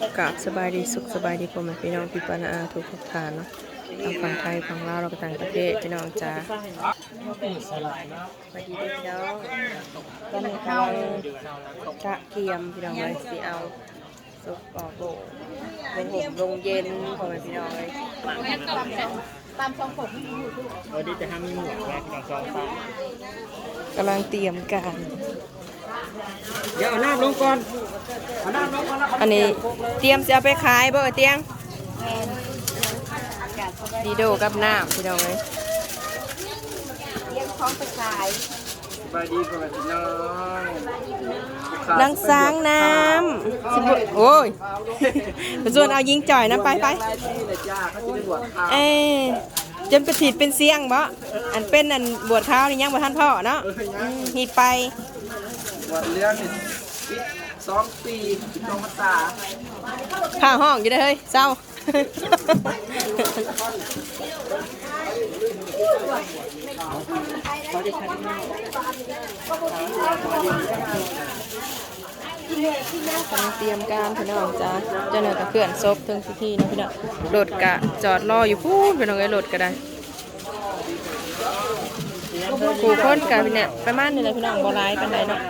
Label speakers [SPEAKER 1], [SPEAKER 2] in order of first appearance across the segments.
[SPEAKER 1] ก็
[SPEAKER 2] กราบสบายดีสุขสบายดีพ่อแม่พี่น้องพี่ปานาอาทุกทุกทานเนาะทั้งฝั่งไทยฝั่งลาวแล้วก็ต่างประเทศพี่น้องจ้าสวัสดีพี่น้องตอนนี้กำลังกะเทียมพี่น้องเลยสิเอาสุกออกโลงลงห่มลงเย็นพ่อแม่พี่น้องเลย
[SPEAKER 1] ตามสองตามสองผล
[SPEAKER 3] วันนี้จะทำมีหมวกแรกกับซองฟ้ากำ
[SPEAKER 2] ลังเตรียมการ
[SPEAKER 3] เดี๋ยวเอาน้ำลงก่อนเอาน้ำลงก่อนแล้ว
[SPEAKER 2] อันนี้เตรียมจะเอาไปขายเบอร์เตียง
[SPEAKER 1] แทนอากาศสบาย
[SPEAKER 2] ดีโดกับน้ำพี่น้องเลย
[SPEAKER 1] เลี้ยงท้องไปขาย
[SPEAKER 3] สบายดีก่อนพี่น้อง
[SPEAKER 2] นางสางน้ำสิบโอ้ยไปส่วนเอายิงจ่อยนะไปไป
[SPEAKER 3] ลายที่เลยจ้าเขาจะได้บวชข้าว
[SPEAKER 2] เอ้ยจนประถิดเป็นเสียงบ่อันเป็นอันบวชเท้านี่ยังบ่ท่านพ่อเนาะอืมฮีดไป
[SPEAKER 3] บ วชเลี้ยงนี่อีกสองปีสองพรรษา
[SPEAKER 2] ข้าห้องอยู่ได้อเฮ้ยเศร้ากำลังเตรียมการพี่น้องจ้าเจ้าหน้าก็เคลื่อนศพถึงพิธีนะพี่น้องรถกะจอดรออยู่พูนพี่น้องไอ้ยรถก็ได้ผู้คนกะพี่เนี่ยประมาณนี้แหละพี่น้องบ่ร้ายปานใดเนาะ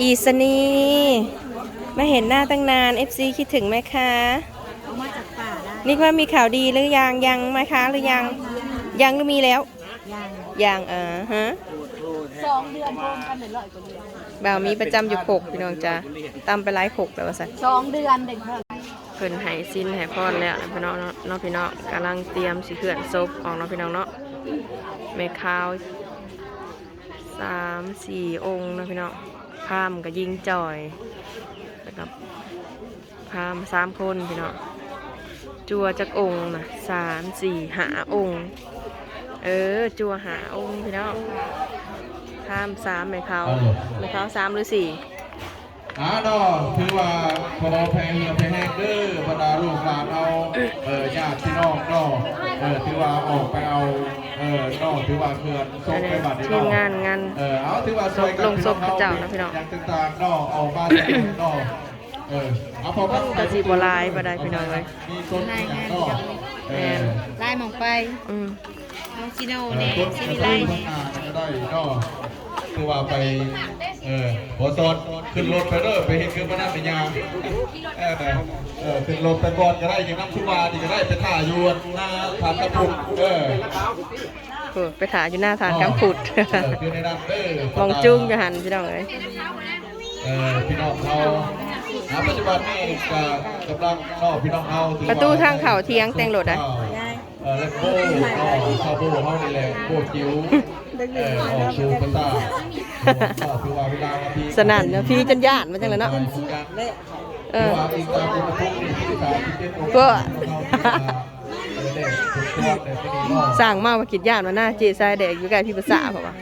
[SPEAKER 2] อีสนีมาเห็นหน้าตั้งนาน FC คิดถึงไหมคะ
[SPEAKER 1] เอามาจากป่าได้
[SPEAKER 2] นี่ว่ามีข่าวดีหรือยังยังไหมคะหรือยัง ยังหรือมีแล้ว
[SPEAKER 1] ยัง
[SPEAKER 2] ยังอ่าฮะ
[SPEAKER 1] สองเดือนรวมกันหนึ่งร้อยกว่าเดือน
[SPEAKER 2] บ่าวมีประจำอยู่ขกพี่น้องจ้าตำไปไล่ขกแล้วว่าสัน
[SPEAKER 1] สองเดือนเด็กเท่าไหร่
[SPEAKER 2] เพิ่นให้สิ้นให้พรแล้วนะพี่น้องเนาะเนาะพี่น้องกำลังเตรียมสิเขื่อนศพออกเนาะพี่น้องเนาะแม่ข้าวสามสี่องค์เนาะพี่น้องพราหมณ์ก็ยิงจ่อยแล้วก็พราหมณ์สามคนพี่น้องจัวจักองค์นะสามสี่หาองค์ เออจัวหาองค์พี่น้องพราหมณ์สามแม่ข้าวแม่ข้าวสามหรือสี่
[SPEAKER 4] อ่าดอถือว่าพอแพงเรือแพงแห้งเด้อบรรดาลูกหลานเอาเออญาติพี่น้องดอเออถือว่าออกไปเอาเออดอถือว่าเขื่อนส่งไปบัตร
[SPEAKER 2] ทีมงานงาน
[SPEAKER 4] เออเอาถือว่าช่วยกัน
[SPEAKER 2] ลงศพพระเจ้านะพี่น้อง
[SPEAKER 4] อย่างต่างๆดอเอาบ้านดอเออเอาพอ
[SPEAKER 2] ก็สิบ่หลายบ่ได้พี่น้องเอ้ย
[SPEAKER 4] มีต้นอย่างดอเออ
[SPEAKER 1] ไล่มองไป
[SPEAKER 2] อืม
[SPEAKER 1] น้องชิโน่
[SPEAKER 4] เออ
[SPEAKER 1] เนี่ย
[SPEAKER 4] ต้น
[SPEAKER 1] ชี
[SPEAKER 4] ต้
[SPEAKER 1] วิ
[SPEAKER 4] น
[SPEAKER 1] ไล
[SPEAKER 4] ข้างหน้าก็ได้ดอ คือว่าไปเออหัวสดขึ้นรถไปเด้อไปเห็นคือมันน่าเป็นยางเออนะเออขึ้นรถไปก่อนก็ได้ยังน้ำชุบาดีก็ได้ไปถ่ายอยวนหน้าฐานตะปุกเออ
[SPEAKER 2] โอ้ไปถ่ายอยู่หน้าฐานกำขุด
[SPEAKER 4] เอออยู่ในนั้นเด้อ
[SPEAKER 2] มองจุ้งอยู่หันพี่น้องเอ้ย
[SPEAKER 4] เออพี่น้องเขาณปัจจุบันนี่ก็กำลังนอกพี่น้องเขาถือ
[SPEAKER 2] ประตูทางเข้าเทียงแต่งรถอะ
[SPEAKER 4] เออแล้วโบ้ก็ชาวโบ้เขานี่แหละโบ้จิ๋ว เออออกชูภาษาก็ถือว่าเวลามาพี่
[SPEAKER 2] สนั่นเนาะพี่จนย่านมาจังเลยเนาะเออ
[SPEAKER 4] ว่าอีกสามที่งศา
[SPEAKER 2] ก
[SPEAKER 4] มาะ
[SPEAKER 2] สร้างมาว่าคิดย่านมาหน้าเจทรายแดกอยู่ใกล้พี่ภาษาเพราะว่า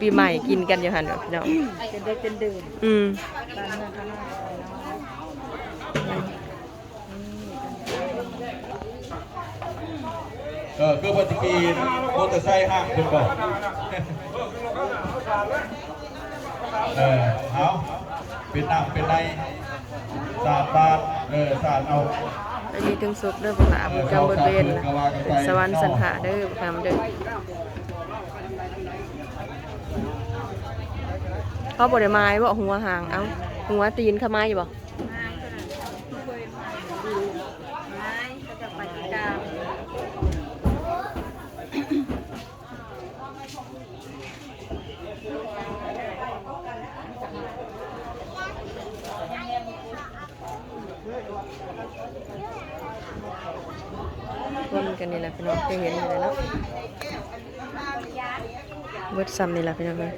[SPEAKER 2] ปีใหม่กินกันอยู่หันเนาะพี่น้อง
[SPEAKER 1] เป็นเด็กเป็นเดิม
[SPEAKER 2] อืม
[SPEAKER 1] บ้านเมืองข้างนอก
[SPEAKER 4] เออคือปฏิกีนมอเตอร์ไซค์ห้างคุณบอกเออเอาเป็นน้ำเป็นในสาดบาทเออสาดเอา
[SPEAKER 2] ไปดีถึงสุขเด้อภาษาบุญกรรมบนเวรนะเป็นสวรรค์สันหาเด้อทำเด้อเขาบ่ได้ไม้บ่หัวหาง เอ้าหัวตีนเขาไม้อยู่บ่ันนี่แหละพี่น้องจะเห็นอยู่แล้วเวิดซัมนี่แหละพี่น้องเลย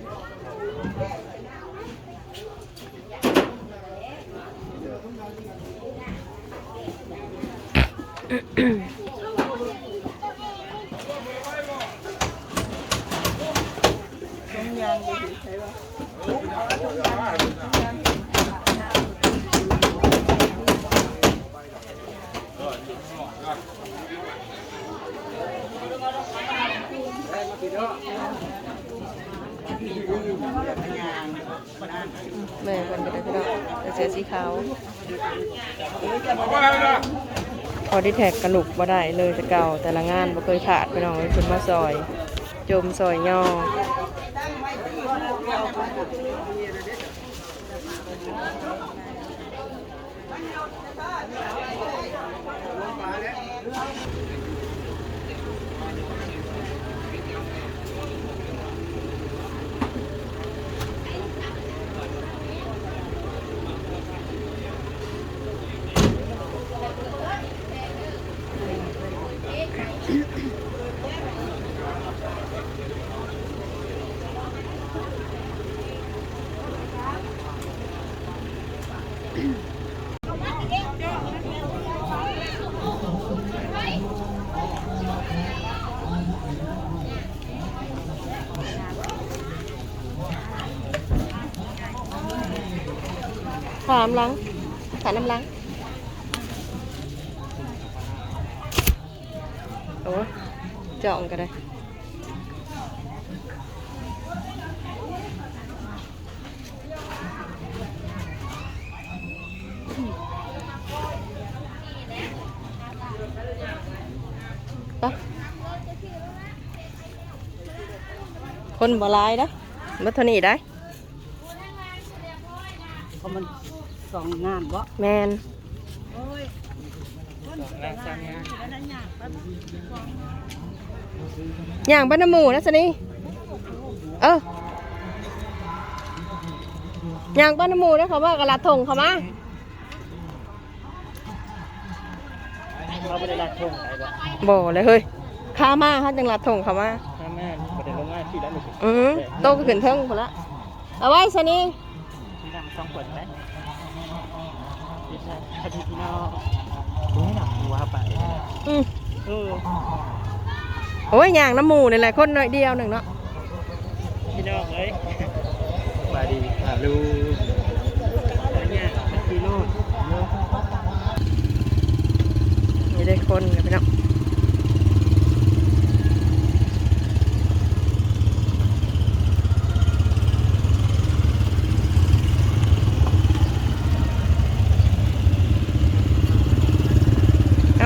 [SPEAKER 1] ยางไปถึงใช่ปะ
[SPEAKER 2] แม่คนก็ได้พี่น้องแต่เสื้อสีขาวพอได้แท็กกระลุกมาได้เลยแต่เก่าแต่ละงานบ่เคยขาดพี่น้องเลยคุณมาซอย จมซอยย่อ ถามหลังถามน้ำหลังโอ้จองก็ได้ปะคนบ่ร้ายนะมัทนี่ได้
[SPEAKER 1] ก็มัน สองงานบ่
[SPEAKER 2] แมนอย่างบ้านน้ำหมูนะสนี่เอออย่างบ้านน้ำหมูนะเขาว่ากระลาทงเขามา
[SPEAKER 3] เราไม่ได้รักทงไหนบ่
[SPEAKER 2] บ่เลยเฮ้ยข้ามาเขาจังลาทงเขามา
[SPEAKER 3] ถ้าแม่ไม่ได้ลงง่ายที่แล้วหนึ่ง
[SPEAKER 2] อือโตก็ขึ้นเทิงพอละเอาไว้สนี่
[SPEAKER 3] ที่นั่งสองคนไหม พี่ชายพี่พี่น้องดูให้หนักหัวไป
[SPEAKER 2] อืม
[SPEAKER 3] เออ
[SPEAKER 2] โอ้ยอย่างน้ำหมูนี่แหละคนน้อยเดียวหนึ่งเนาะ
[SPEAKER 3] พี่น้องเอ้ยบายดีอ่าลูอะไรเงี้ยพี่ลูก
[SPEAKER 2] นี่ได้คนกับพี่น้อง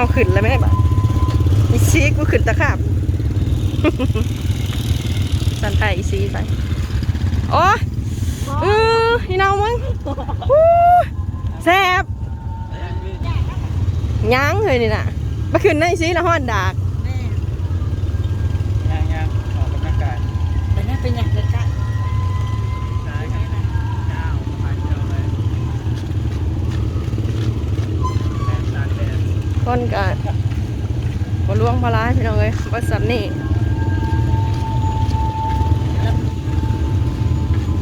[SPEAKER 2] เอาขึ้นแล้วแม่บ่ะอีซีกูขึ้นตะขาบสันไทยอีซีไปโอ้ยเออนี่น้องมึงอู้แซ่บยั้งเลยนี่น่ะมาขึ้นในซีละห้อนดาก
[SPEAKER 3] ย่างย่างออกกำลังกาย
[SPEAKER 1] แต่นี่เป็นอย่างไรกัน
[SPEAKER 3] ใช่ครับเจ้าพาเจ้าไปแม่ตาแดง
[SPEAKER 2] คนกับ่ล่วงพลายพี่น้องเอ้ยบ่สำนี่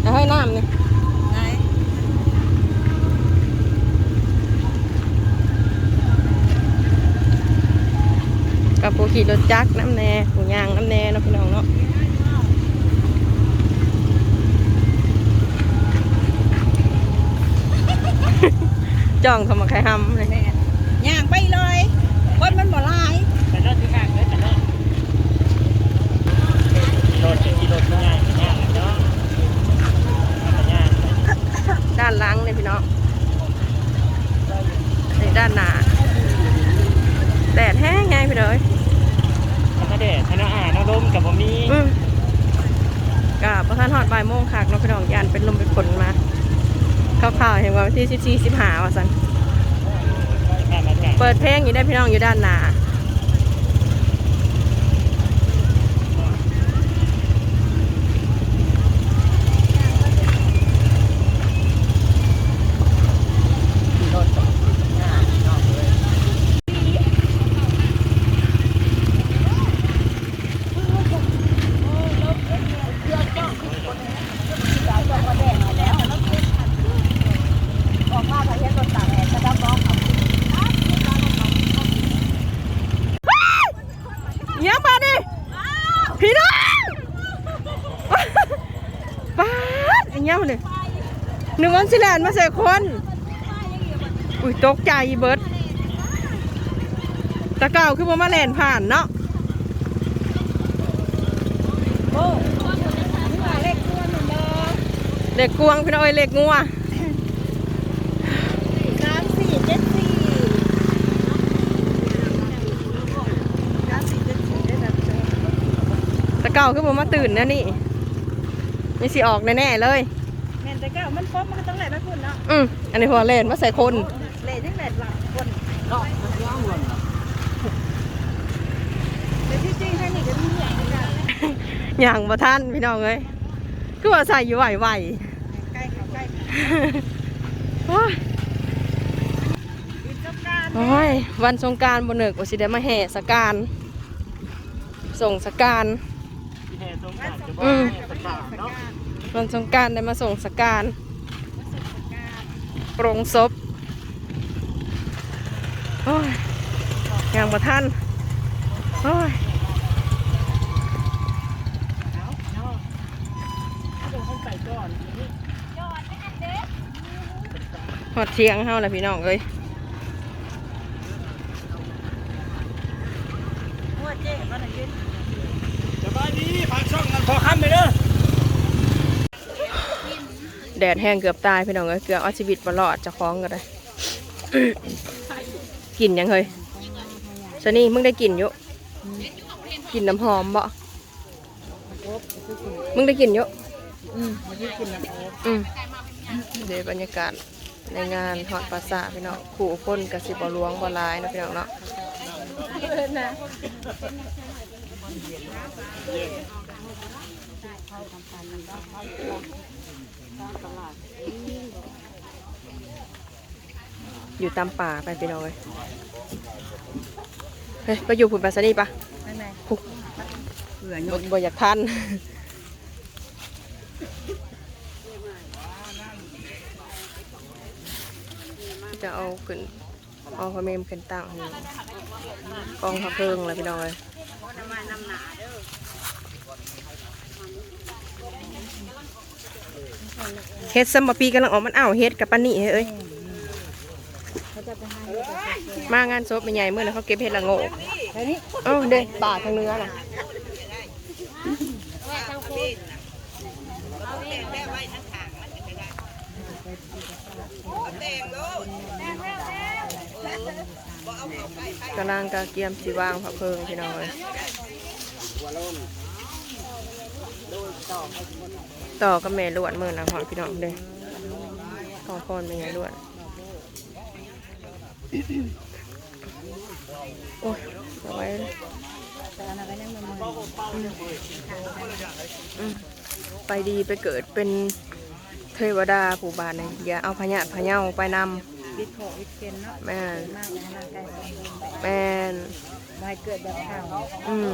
[SPEAKER 2] เอาให้น้ำนี่
[SPEAKER 1] ไหน
[SPEAKER 2] กับผู้ขี่รถจักรน้ำแน่ผู้ย่างน้ำแน่เนาะพี่น้องเนาะจ้องเขามาใครห้ำเลย
[SPEAKER 1] ย่างไปเลยคนมันบ่หลาย
[SPEAKER 3] แต่รถที่ข้างเลยแต่รถ รถที่รถง่ายง่ายเนาะง่าย
[SPEAKER 2] ด้านหลังเลยพี่น้องนี่ด้านหน้าแดดแห้งไงพี่น้อย
[SPEAKER 3] แล้วก็เด็ดธนาอ่านร่มกับผมมี
[SPEAKER 2] อืมกับประธานหอดบ่ายโมงคักเนาะพี่น้องยานเป็นลมเป็นฝนมาข่าวๆเห็นว่าวันที่สิบสี่สิบห้าว่าสัน
[SPEAKER 3] แม่มาแข่ง
[SPEAKER 2] เปิดเพลงอยู่ได้พี่น้องอยู่ด้านหน้า สิแลนมาใส่คนอุ้ยตกใจเบิร์ตตะเก่าคือบ่มาแลนผ่านเนาะเล็กกวงพี่น้อยเล็กงัว
[SPEAKER 1] สามสี่เจ็ดสี่สาเจ็ดสี่ได้แบบ
[SPEAKER 2] ตเก่าคือบ่มาตื่นนะนี่นี่สิออกแน่ๆเลย
[SPEAKER 1] อื
[SPEAKER 2] มอันนี้พอเล่นมาใส่คน
[SPEAKER 1] เละจังแหลหลังคนแต่ที่จริงให้นี่ก็มีอย่างนี้กัน
[SPEAKER 2] อย่างบ่ท่านพี่น้องเอ้ยคือว่าใส่อยู่ไหวไหว
[SPEAKER 1] ใกล้เขาใกล้
[SPEAKER 2] ๆโอ้ย
[SPEAKER 1] ปิดสงกราร
[SPEAKER 2] โอ้ยวันสงกรารบนเนึกว่าสิได้มาแห่สการส่งสการ
[SPEAKER 3] แห่สงกรานต์จะบอ
[SPEAKER 2] อื
[SPEAKER 3] ก
[SPEAKER 2] ม
[SPEAKER 3] แห่สงกรานต์เนาะ
[SPEAKER 2] วันสงกรารได้มาส่งสการ ปรงศพโอ้ยอย่างบ่ท่านโอ้ยหอดเทียงเฮาแหละพี่น้องเอ้ย
[SPEAKER 1] หัวเจ๊ก็หน่อยยืน
[SPEAKER 3] สบายดีฝากช่องกันพอค่ำไปเด้อ
[SPEAKER 2] แดดแห้งเกือบตายพี่น้องเอ้ยเกือบเอาชีวิตบ่รอดจะคล้องกันเลยกินยังเฮ้ยสนี่มึงได้กินอยู่กินน้ำหอมบ่มึงได้กินอยู่
[SPEAKER 1] อืมอื
[SPEAKER 2] มเดี๋ยวบรรยากาศในงานทอดปลาสาพี่น้องขู่คนกระสิบล้วงบ่หลายนะพี่น้องเนาะ
[SPEAKER 1] นะ
[SPEAKER 2] อยู่ตามป่าไปพี่น้องเลยเฮ้ยไปอยู่ผุนปลาสนี่ปะ
[SPEAKER 1] ข้างใน
[SPEAKER 2] พุก
[SPEAKER 1] เผื่อโย
[SPEAKER 2] บ่
[SPEAKER 1] น
[SPEAKER 2] บ่อยากทันจะเอาขึ้นเอาพระเมมขึ้นตั้งให้กองพระเพลิงเลยพี่น้องเลย เฮ็ดซัมมอปีกำลังออกมันอ้าวเฮ็ดกับปานนี่เอ้ย
[SPEAKER 1] เขาจะไปให้
[SPEAKER 2] มางานศพเป็นใหญ่เมื่อนะเขาเก็บเห็ดละโงก
[SPEAKER 1] แค่นี้
[SPEAKER 2] เอ้าเด้ป่าทางเนื้อน่ะกำลังกะเกียมสีวางพระเพลิงพี่น้องเลย ต่อกับแม่ล้วนมือนะพอพี่น้องเด้ขอพรแม่ล้วนโอ้ยเอาไว้เลย
[SPEAKER 1] แต่อันนั้นก็ยังมันมัน
[SPEAKER 2] อืมไปดีไปเกิดเป็นเทวดาผู้บานเลยอย่าเอาพญาพญาไปน
[SPEAKER 1] วิทโควิทเคนเนาะำ
[SPEAKER 2] แม่น
[SPEAKER 1] มากนะร่างกายสมบูรณ์
[SPEAKER 2] แม่น
[SPEAKER 1] ไม่ให้เกิดแบบข่าว
[SPEAKER 2] อืม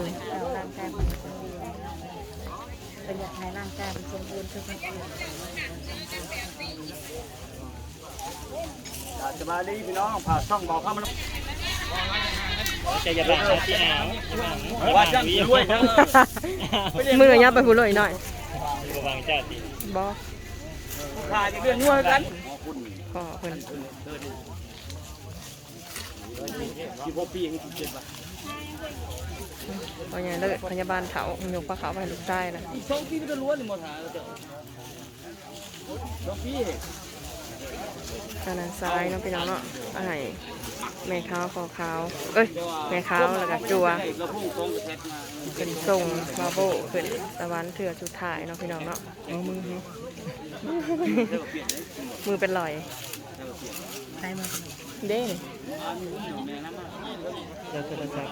[SPEAKER 1] เป็นอยากให้ร่างกายมันสมบูรณ์ทุกคนอื่น
[SPEAKER 3] สบายดีพี่น้องฝาช่องบอกเข้ามาจะอย่าที่อ่าวว่าจังรวยเด้อ
[SPEAKER 2] มือยับไปผู้เลยหน่อย
[SPEAKER 3] วังเจ้าติ
[SPEAKER 2] บอ
[SPEAKER 3] ขาดเรื่องนัวกัน
[SPEAKER 2] ขอเพิ่น
[SPEAKER 3] ที่พบพี่ยังเจ็บป่ะ
[SPEAKER 2] พอใหญ่เลยพยาบาลเถาหยกปลาเขาไปลูกชายนะ
[SPEAKER 3] อีกสองปีก็จะล้วนหมดหาเจ้าสองปี
[SPEAKER 2] ขนาดซ้ายเนาะพี่น้องเนาะอะไรแม่ขาวคอขาว เอ้ยแม่ขาวแล้วก็จัว
[SPEAKER 3] เราพุ่งตรงกระแทกมา
[SPEAKER 2] ขึ้นส่งมาโบขึ้นตะวันเถื่อสุดท้ายเนาะพี่น้องเนาะเอามือมือเป็นรอย
[SPEAKER 1] ใช้มือ
[SPEAKER 2] เด้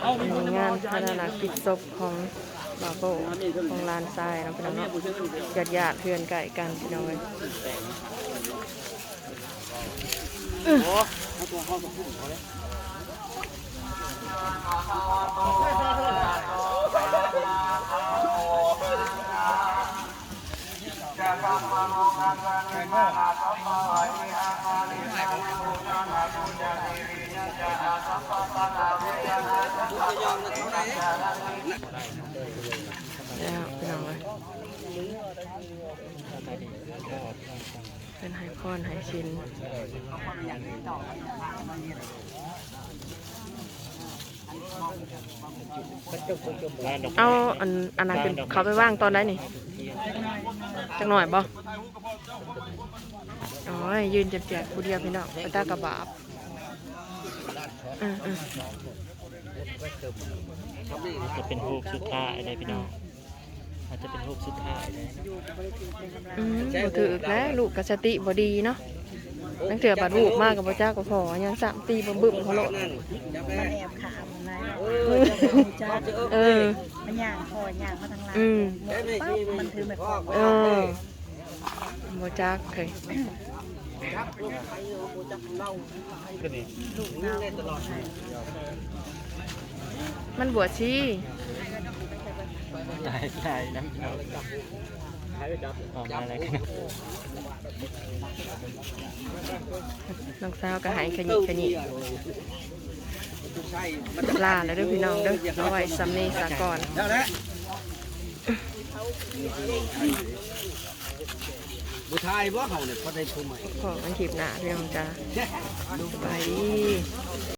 [SPEAKER 3] เอา
[SPEAKER 2] เป็นงานพัฒนากิจศพของบาโบของลานทรายนะพี่น้องเนาะญาติญาติเพื่อนไก่กันพี่น้องเลยโอ้ แล้วพี่น้องเลยเป็นไฮคอนไฮชินเอาอันอันนั้นเป็นเขาไปว่างตอนไหนนี่ จังหน่อยบ่โอ้ยยืนเจ็บๆผู้เดียวพี่น้องไปตากระบาบอือ
[SPEAKER 3] จะเป็นฮูกสุดท้ายเลยพี่น้องอาจจะเป็นฮูกสุดท้ายเลย
[SPEAKER 2] ๆอืมบ่ถือแล้วลูกกสติบ่ดีเนาะนังเถื่อบัดลูกมากกับบ่จ้าก็พอยังสามตีบ่บึ้มเขาโลด
[SPEAKER 1] มันแอบขามนะ
[SPEAKER 2] เอ
[SPEAKER 1] เอ
[SPEAKER 2] อ
[SPEAKER 1] อจ้า
[SPEAKER 2] เออ
[SPEAKER 1] มันย่างคอย่างมาทางหลัง
[SPEAKER 2] อืม
[SPEAKER 1] มดปั๊บมันถือแบบ
[SPEAKER 2] เออบ่จักเคยมันบวชชี
[SPEAKER 3] หลายหลายน้ำพี่น้องออกมาอะไรกัน
[SPEAKER 2] น้องสาวก็หายขยิบขยิบ ลาแล้วเด้อพี่น้องเด้อเอาไว้ซ้ำนี้ซะก่อน
[SPEAKER 5] แล้วแหละบุทายว่าเขาเนี่ยเขาได้ผู้ใหม่
[SPEAKER 2] ขอกันคลิปหน้าพี่น้องจ้าสบายดี